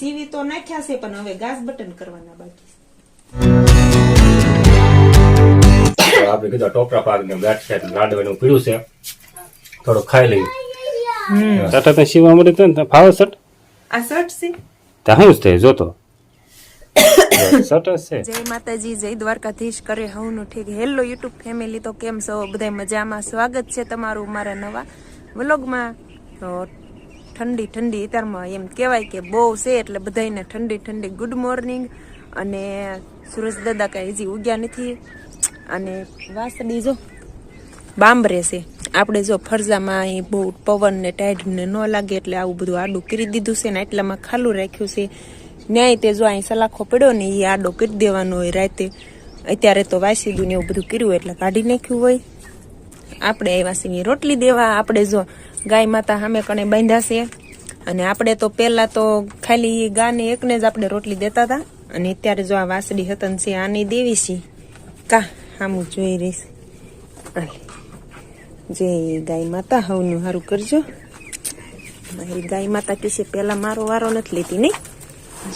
સીવી તો નાખ્યા છે પણ હવે ગાસ બટન કરવાના બાકી છે. આપણે કીધું ટોપરા પાક ને ગાંઠ છે લાડવાનું પીળું છે. થોડું ખાઈ લઈએ. સટા તો શિવા મળે તો ને ફાવે સટ આ શર્ટ છે. જ થાય જોતો છે. જય માતાજી જય દ્વારકાધીશ કરે હવનું ઠીક. હેલો યુટ્યુબ ફેમિલી તો કેમ છો? બધા મજામાં? સ્વાગત છે તમારું મારા નવા વ્લોગમાં. તો ઠંડી ઠંડી અત્યારમાં એમ કહેવાય કે બહુ છે એટલે બધાને ઠંડી ઠંડી. ગુડ મોર્નિંગ અને સુરજ દાદા કાંઈ હજી ઉગ્યા નથી. અને વાસડી જો બાંબરે છે. આપણે જો ફરજામાં અહીં બહુ પવન ને ટાઈડ ને લાગે એટલે આવું બધું આડું કરી દીધું છે ને એટલામાં ખાલું રાખ્યું છે. ન્યાય તે જો અહીં સલાખો પડ્યો ને એ આડો કરી દેવાનો હોય રાતે. અત્યારે તો વાસીદું ને એવું બધું કર્યું એટલે કાઢી નાખ્યું હોય. આપણે એ વાસીની રોટલી દેવા. આપણે જો ગાય માતા સામે કણે બાંધ્યા છે. અને આપણે તો પહેલા તો ખાલી ગાને એકને જ આપણે રોટલી દેતા હતા. અને અત્યારે જો આ વાસડી હતન છે, આની દેવી છે. કા, આમું જોઈ રહીશ. જય ગાય માતા હવનું સારું કરજો. મારી ગાય માતા કહેશે પહેલાં મારો વારો નથી લેતી નહીં.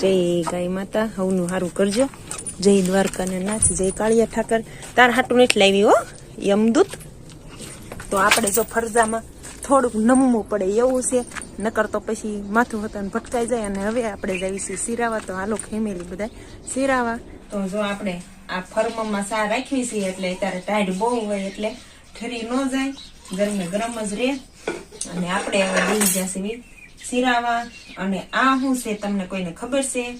જય ગાય માતા હવનું સારું કરજો. જય દ્વારકાને નાથ, જય કાળિયા ઠાકર. તાર હાટું નથી લાવી હો, યમદૂત. તો આપણે જો ફરજામાં થોડુંક નમવું પડે એવું છે. નકર તો પછી માથું હતું ભટકાઈ જાય અને હવે આપણે જઈશું સિરાવા તો હાલો ફેમિલી બધા સિરાવા તો જો આપણે આ ફર્મમાં સા રાખવી છે એટલે અત્યારે ટાઈડ બહુ હોય એટલે ઠરી ન જાય. ગરમે ગરમ જ રહે. અને આપણે હવે લઈ જશે બી સિરાવા અને આ શું છે તમને કોઈને ખબર છે?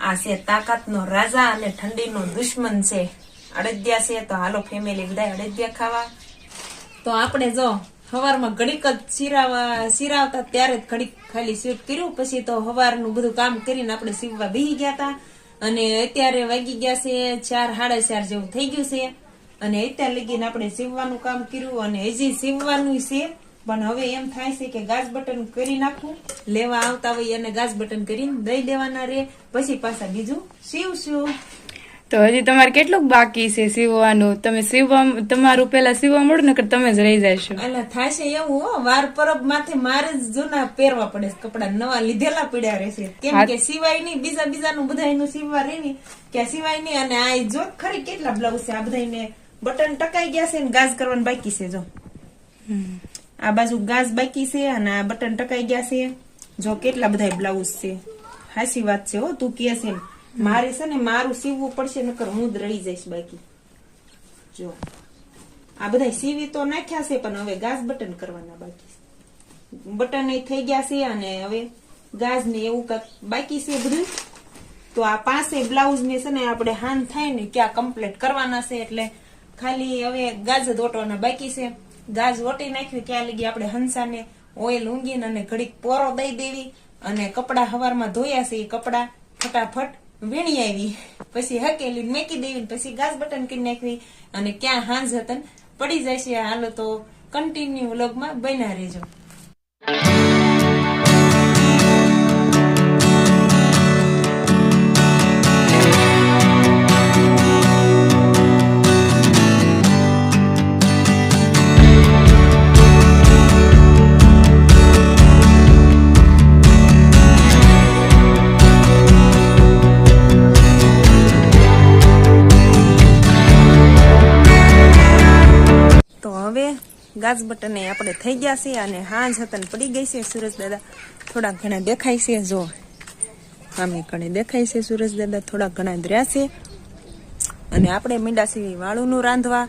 આ છે તાકાતનો રાજા અને ઠંડીનો દુશ્મન છે. અડદિયા છે તો હાલો ફેમિલી બધા અડદિયા ખાવા. તો આપણે જો સવારમાં ઘડીક જ સિરાવા સિરાવતા ત્યારે જ ઘડીક ખાલી સ્વીપ કર્યું. પછી તો સવારનું બધું કામ કરીને આપણે સીવવા બેસી ગયા હતા અને અત્યારે વાગી ગયા છે ચાર, સાડા ચાર જેવું થઈ ગયું છે. અને અત્યારે લગીને આપણે સીવવાનું કામ કર્યું અને હજી સીવવાનું છે. પણ હવે એમ થાય છે કે ગાજ બટન કરી નાખું. લેવા આવતા હોય અને ગાજ બટન કરીને દઈ દેવાના રે. પછી પાછા બીજું સીવશું તો હજી તમારે કેટલું બાકી છે સીવવાનું? તમે સીવવા તમારું પેલા સીવવા મળે ને તમે જ રહી જશો. એટલે થાશે એવું હો. વાર પરબ માથે મારે જ જૂના પહેરવા પડે કપડા. નવા લીધેલા પડ્યા રહેશે કેમ કે સિવાયની બીજા બીજાનું બધાયનું સીવવા રહે ને કે સિવાયની અને આ જો ખરી કેટલા બ્લાઉઝ છે આ બધાને બટન ટકાઈ ગયા છે ને ગાજ કરવાનું બાકી છે જો. આ બાજુ ગાજ બાકી છે અને આ બટન ટકાઈ ગયા છે. જો કેટલા બધા બ્લાઉઝ છે. હાસી વાત છે હો. તું કે છે એમ. મારે છે ને મારું સીવવું પડશે, નકર હું જ રહી જઈશ બાકી. જો. આ બધા સીવી તો નાખ્યા છે, પણ હવે ગાજ બટન કરવાના બાકી બટન થઈ ગયા છે અને હવે ગાજ ને એવું કાંઈક બાકી છે બધું. તો આ પાસે બ્લાઉઝ ને છે ને આપણે હાન થાય ને ક્યાં કમ્પ્લીટ કરવાના છે, એટલે ખાલી હવે ગાજ જ ઓટવાના બાકી છે. ગાજ ઓટી નાખ્યું ક્યાં લગી? આપણે હંસાને ઓઇલ ઊંઘીને અને ઘડીક પોરો દઈ દેવી અને કપડા હવારમાં ધોયા છે એ કપડા ફટાફટ વીણી આવી. પછી હકેલી મેકી દેવી પછી ગાસ બટન કરી નાખવી અને ક્યાં હાંજ હતન પડી છે હાલો તો કન્ટિન્યુ વ્લોગમાં બન્યા રહેજો. ગાજ બટને આપણે થઈ ગયા છે અને હાંજ હતન પડી ગઈ છે સુરજ દાદા. થોડા ઘણા દેખાય છે, જો. આમે કણે દેખાય છે સુરજ દાદા, થોડા ઘણા રહ્યા છે. અને આપણે મીંડા સીવી વાળુનું રાંધવા.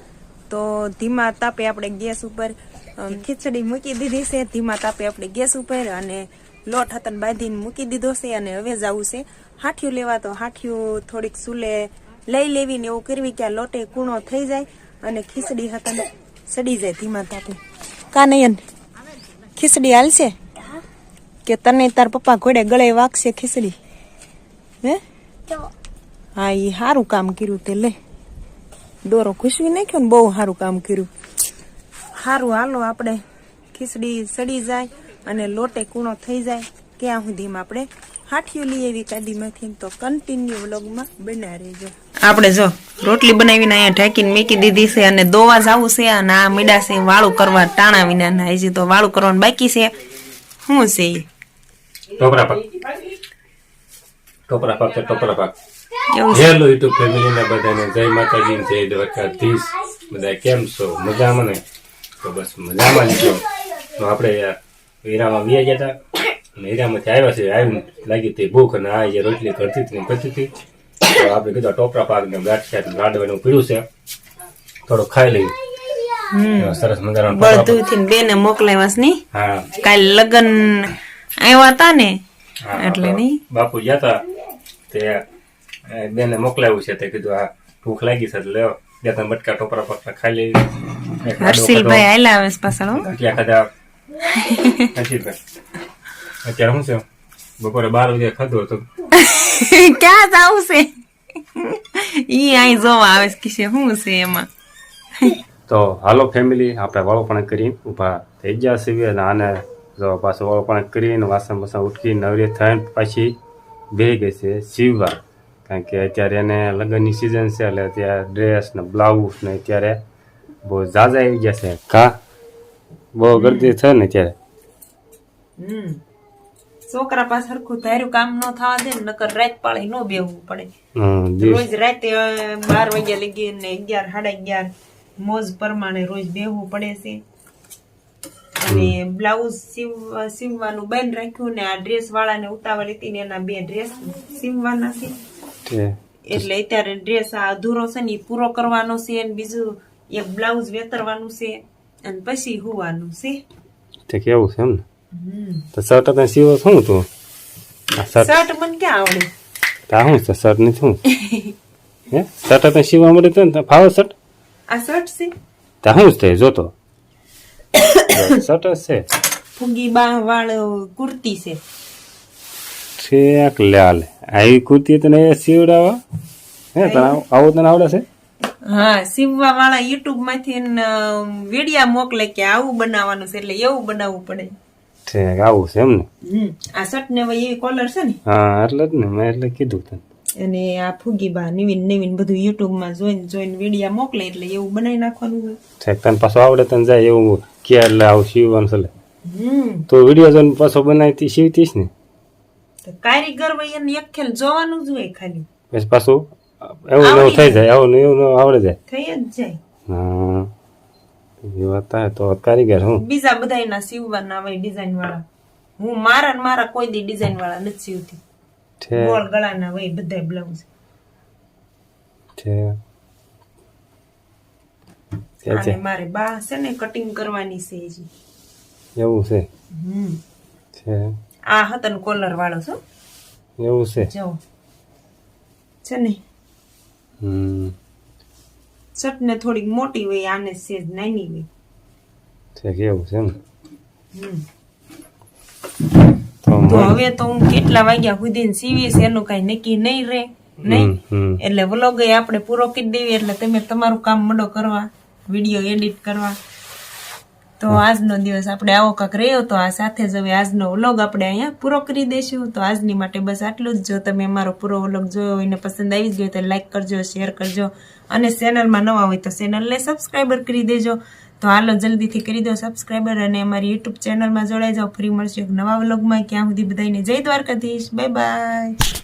તો ધીમા તાપે આપણે ગેસ ઉપર ખીચડી મૂકી દીધી છે. ધીમા તાપે આપણે ગેસ ઉપર અને લોટ હતન બાંધીને મૂકી દીધો છે અને હવે જવું છે હાઠિયું લેવા. તો હાઠિયું થોડીક સુલે લઈ લેવી ને એવું કરવી કે આ લોટે કૂણો થઈ જાય અને ખીચડી હતન સડી જાય ધીમા તાપે. કાનયન ખીચડી હાલશે? કે તને તાર પપ્પા ઘોડે ગળે વાગશે ખીચડી હે? હા એ સારું કામ કર્યું તે લે. દોરો ખુશવી નાખ્યો ને બહુ સારું કામ કર્યું. સારું હાલો આપણે. ખીચડી સડી જાય અને લોટે કૂણો થઈ જાય. ક્યાં સુધીમાં આપણે હાઠિયું લઈ એવી કાદીમાંથી તો કન્ટિન્યુ વ્લોગમાં બના રહેજો. આપણે જો રોટલી બનાવીને અહીંયા ઢાંકીને મેકી દીધી છે અને દોવા જવું છે અને આ મીડા છે વાળું કરવા ટાણા વિના હજી તો વાળું કરવાનું બાકી છે. શું છે ટોપરા પાક. ટોપરા પાક છે ટોપરા પાક. હેલો યુટ્યુબ ફેમિલી ના બધાને જય માતાજી જય દ્વારકાધીશ બધા કેમ છો? મજામાં ને? તો બસ મજામાં જ છો. તો આપણે હીરામાં વ્યા ગયા હતા હીરામાંથી આવ્યા છે આવીને લાગી હતી ભૂખ અને આ જે રોટલી કરતી હતી કરતી હતી. તો આપણે કીધું ટોપરા પાક ને ગાંઠિયા ને લાડવાનું પીડ્યું છે. થોડું ખાઈ લઈએ. સરસ મજાના બધું થી બેને મોકલાવ્યા છે નહીં હા. કાલ લગન આવ્યા હતા ને એટલે નહીં? બાપુ ગયા હતા તે બેને મોકલાવ્યું છે તે કીધું આ ભૂખ લાગી છે એટલે લ્યો બે ત્રણ બટકા ટોપરા પટકા ખાઈ લાડવો હર્ષિલભાઈ આયલા આવે પાછળ હો. કદા હર્ષિલભાઈ. અત્યારે શું છે? બપોરે બાર વાગે ખાધું હતું. ક્યાં જવું છે? ઈ અહીં જોવા આવે છે કે છે શું છે એમાં? તો હાલો ફેમિલી આપણે વાળોપણ કરીને ઊભા થઈ ગયા છીએ અને આને જો પાછું વાળોપણ કરીને વાસણ વાસણ ઉઠકી નવરી થઈને પાછી બે ગઈ છે સીવવા. કારણ કે અત્યારે એને લગ્નની સિઝન છે એટલે અત્યારે ડ્રેસ ને બ્લાઉઝ ને અત્યારે બહુ ઝાઝા આવી ગયા છે. કા? બહુ ગરદી થાય ને અત્યારે? હમ. છોકરા પાસે સરખું ધાર્યું કામ ન થવા દે ને નકર રાત પાળી ન બેહવું પડે. રોજ રાતે બાર વાગ્યા લગી ને અગિયાર સાડા અગિયાર મોજ પ્રમાણે રોજ બેહવું પડે છે. અને બ્લાઉઝ સીવ સીવવાનું બંધ રાખ્યું ને આ ડ્રેસ વાળાને ઉતાવળ હતી ને એના બે ડ્રેસ સીવવાના છે. એટલે અત્યારે ડ્રેસ આ અધૂરો છે ને એ પૂરો કરવાનો છે અને બીજું એક બ્લાઉઝ વેતરવાનું છે અને પછી હોવાનું છે. તે કેવું છે એમ ને? તો શર્ટ તને સીવો શું તું શર્ટ? મને ક્યાં આવડે? તા શું છે? શર્ટની શું? હે? શર્ટ તને સીવવા મળે તો ને? ફાવે શર્ટ? આ શર્ટ છે. તા શું છે? જોતો શર્ટ છે. ફૂગી બાહ વાળ કુર્તી છે. ઠેક લે હાલે આવી કુર્તી તને સીવડાવા. હે તને આવું- આવું તને આવડે છે? હા સીવવા વાળા યુટ્યુબમાંથી વિડિયા મોકલે કે આવું બનાવવાનું છે એટલે એવું બનાવવું પડે. ઠેક આવું છે એમ ને આ શર્ટ ને ભાઈ એવી કોલર છે ને? હા એટલે જ ને મેં એટલે કીધું તને. અને આ ફૂગી બા નવીન નવીન બધું યુટ્યુબમાં જોઈને જોઈને વિડિયા મોકલે એટલે એવું બનાવી નાખવાનું હોય. છે તને પાછું આવડે તને જાય એવું કે એટલે આવું સીવવાનું છે તો વીડિયો જોઈને પાછો બનાવી સીવતીશ ને. તો કારીગર ભાઈ એને એક ખેલ જોવાનું જ હોય ખાલી. પછી પાછું એવું એવું થઈ જાય. આવું એવું આવડે જાય. થઈ જ જાય. હા. વાત તો કારીગર હું? બીજા બધા એના સીવવાના હોય ડિઝાઇન વાળા હું મારા ને મારા કોઈ દી ડિઝાઇન વાળા નથી સીવતી. ગોળ ગળાના હોય બધા બ્લાઉઝ. છે. મારે બા છે ને કટિંગ કરવાની છે હજી. એવું છે? હમ. છે. આ હતન કોલર વાળો છો એવું છે. જો. છે ને? હમ. શર્ટ ને થોડીક મોટી હોય આને સેજ નાની હોય. છે કેવું છે ને તો હવે તો હું કેટલા વાગ્યા સુધી સીવીશ એનું કઈ નક્કી નહીં રે નહીં. એટલે વ્લોગ આપણે પૂરો કરી દેવી એટલે તમે તમારું કામ મંડો કરવા વીડિયો એડિટ કરવા. તો આજનો દિવસ આપણે આવો કાંક રહ્યો તો આ સાથે જ હવે આજનો વ્લોગ આપણે અહીંયા પૂરો કરી દઈશું. તો આજની માટે બસ આટલું જ. જો તમે અમારો પૂરો વ્લોગ જોયો હોય ને પસંદ આવી ગયો તો લાઈક કરજો, શેર કરજો અને ચેનલમાં નવા હોય તો ચેનલને સબસ્ક્રાઈબર કરી દેજો. તો હાલો જલ્દીથી કરી દો સબસ્ક્રાઈબર અને અમારી યુટ્યુબ ચેનલમાં જોડાઈ જાઓ. ફરી મળશે નવા વ્લોગમાં. ક્યાં સુધી બધાને જય દ્વારકાધીશ. Bye bye.